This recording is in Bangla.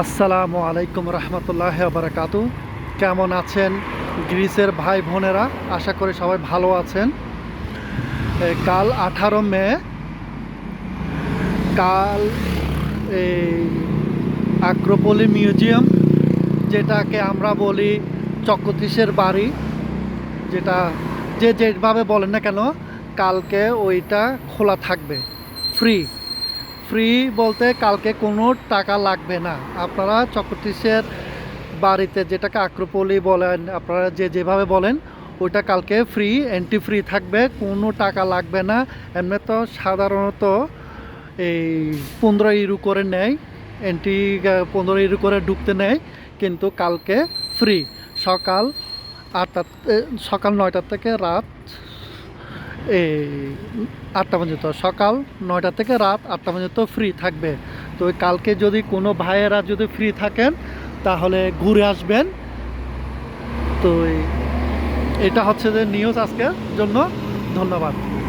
আসসালামু আলাইকুম রহমতুল্লাহ বারাকাতু। কেমন আছেন গ্রিসের ভাই বোনেরা? আশা করি সবাই ভালো আছেন। কাল আঠারো মে, কাল এই আক্রোপলি মিউজিয়াম, যেটাকে আমরা বলি চক্রতীশের বাড়ি, যেটা যে যেভাবে বলেন না কেন, কালকে ওইটা খোলা থাকবে, ফ্রি। ফ্রি বলতে কালকে কোনো টাকা লাগবে না। আপনারা চক্রতীশের বাড়িতে যেটাকে আক্রোপলি বলেন, আপনারা যে যেভাবে বলেন, ওইটা কালকে ফ্রি এন্ট্রি ফ্রি থাকবে, কোনো টাকা লাগবে না। এমনি তো সাধারণত এই পনেরো ইউরো করে নেয় এন্ট্রি পনেরো ইউরো করে ঢুকতে নেয়, কিন্তু কালকে ফ্রি সকাল আটটা সকাল নয়টা থেকে রাত এই আটটা পর্যন্ত, সকাল নয়টা থেকে রাত আটটা পর্যন্ত ফ্রি থাকবে। তো কালকে যদি কোনো ভাইয়েরা যদি ফ্রি থাকেন, তাহলে ঘুরে আসবেন। তো এটা হচ্ছে যে নিউজ আজকের জন্য। ধন্যবাদ।